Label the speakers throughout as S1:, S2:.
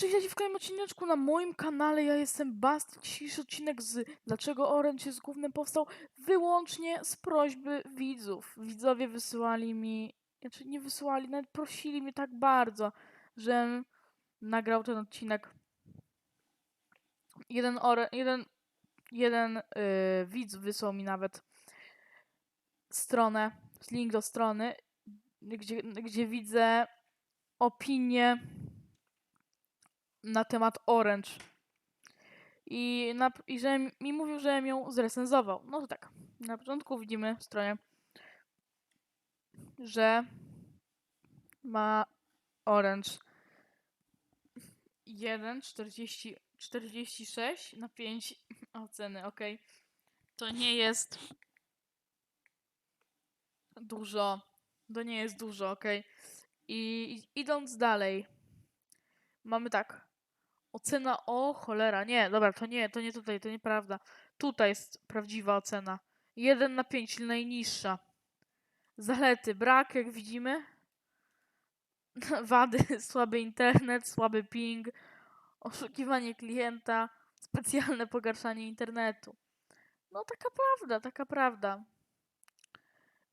S1: Cześć, ja w kolejnym odcineczku na moim kanale. Ja jestem Bast. Dzisiejszy odcinek z Dlaczego Orange jest głównym powstał wyłącznie z prośby widzów. Widzowie wysyłali mi, znaczy nie wysyłali, nawet prosili mnie tak bardzo, żebym nagrał ten odcinek. Jeden, jeden, jeden yy, widz wysłał mi nawet stronę, link do strony, gdzie, gdzie widzę opinię na temat Orange. I, na, I że mi mówił, że ją zrecenzował. No to tak. Na początku widzimy w stronie, że ma Orange 1, 40, 46 na 5 oceny, ok. To nie jest dużo. To nie jest dużo, ok. I idąc dalej, mamy tak. Ocena, o cholera, nie, dobra, to nie, to nie tutaj, to nieprawda. Tutaj jest prawdziwa ocena. 1 na 5, czyli najniższa. Zalety, brak, jak widzimy. Wady, słaby internet, słaby ping, oszukiwanie klienta, specjalne pogarszanie internetu. No taka prawda, taka prawda.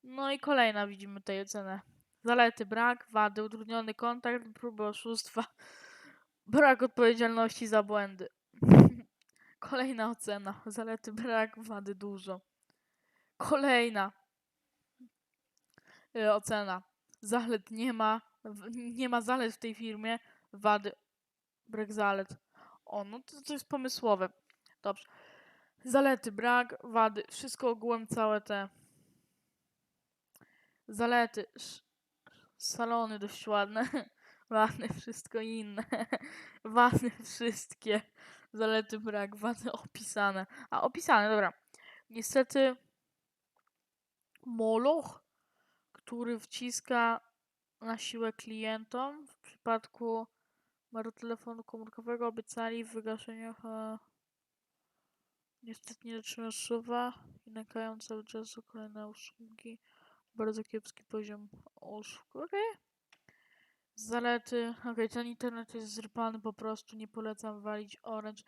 S1: No i kolejna widzimy tej ocenę. Zalety, brak, wady, utrudniony kontakt, próby oszustwa, brak odpowiedzialności za błędy. Kolejna ocena. Zalety, brak, wady, dużo. Kolejna y, ocena. Zalet nie ma, nie ma zalet w tej firmie, wady, brak zalet. O, no to, to jest pomysłowe. Dobrze. Zalety, brak, wady, wszystko ogółem całe te zalety. Salony dość ładne. Ładne, wszystko inne. Wady wszystkie. Zalety, brak, wady opisane. A, opisane, dobra. Niestety Moloch, który wciska na siłę klientom, w przypadku numeru telefonu komórkowego obiecali w wygaszeniach e, niestety nie dotrzyma słowa i nakają cały czas kolejne usługi. Bardzo kiepski poziom usług. Okej. Zalety. Okej, ten internet jest zrypany po prostu. Nie polecam walić Orange.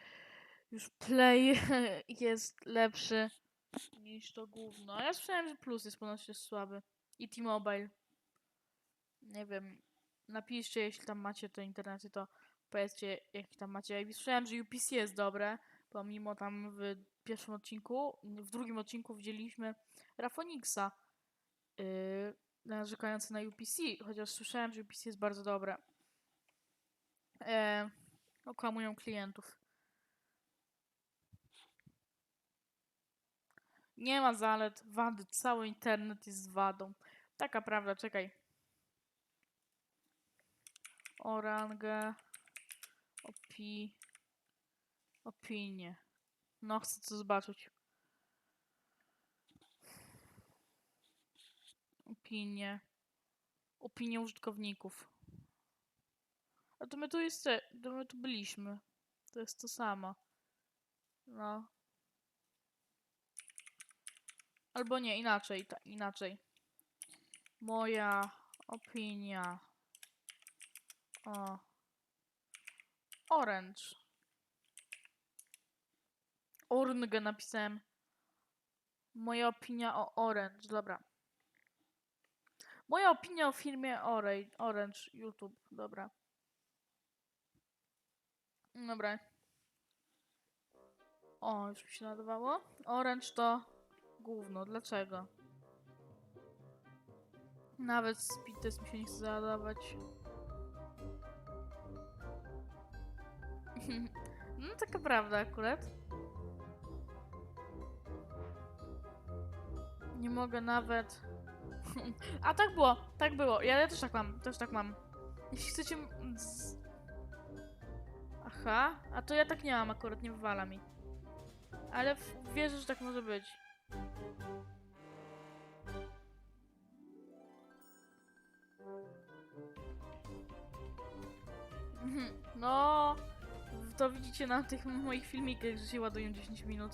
S1: Już Play jest lepszy niż to gówno. A ja słyszałem, że Plus jest ponoć jest słaby. I T-Mobile. Nie wiem. Napiszcie, jeśli tam macie te internety, to powiedzcie, jaki tam macie. I słyszałem, że UPC jest dobre, pomimo tam w pierwszym odcinku, w drugim odcinku widzieliśmy Rafoniksa yy, narzekający na UPC, chociaż słyszałem, że UPC jest bardzo dobre. E, okłamują klientów. Nie ma zalet, wady, cały internet jest wadą. Taka prawda, czekaj. Orangę, opi, opinie. No, chcę to zobaczyć. Opinie. Opinie użytkowników. A to my tu jest, to my tu byliśmy. To jest to samo. No. Albo nie, inaczej, tak, inaczej. Moja opinia o Orange. Orngę napisałem. Moja opinia o Orange, dobra. Moja opinia o firmie Orange, YouTube, dobra. Dobra. O, już mi się nadawało. Orange to gówno. Dlaczego? Nawet speed mi się nie chce zadawać. no taka prawda akurat. Nie mogę nawet... A tak było, tak było. Ja, ja też tak mam, też tak mam. Jeśli chcecie... Aha, a to ja tak nie mam akurat, nie wywala mi. Ale wierzę, że tak może być. Mhm, No, to widzicie na tych moich filmikach, że się ładują 10 minut.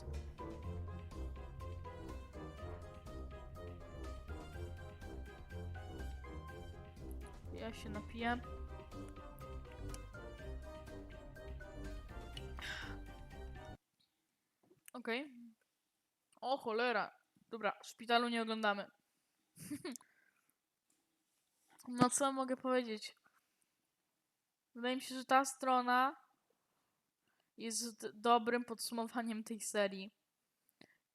S1: ja się napiję. Okej. Okay. O cholera. Dobra, szpitalu nie oglądamy. no co mogę powiedzieć? Wydaje mi się, że ta strona jest dobrym podsumowaniem tej serii.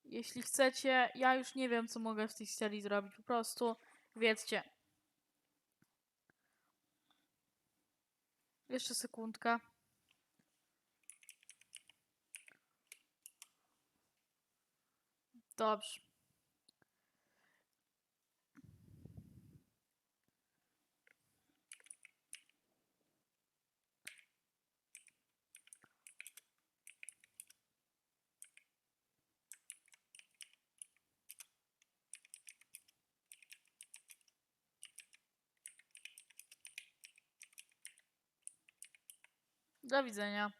S1: Jeśli chcecie, ja już nie wiem, co mogę w tej serii zrobić. Po prostu wiedzcie, Jeszcze sekundka. Dobrze. Do widzenia.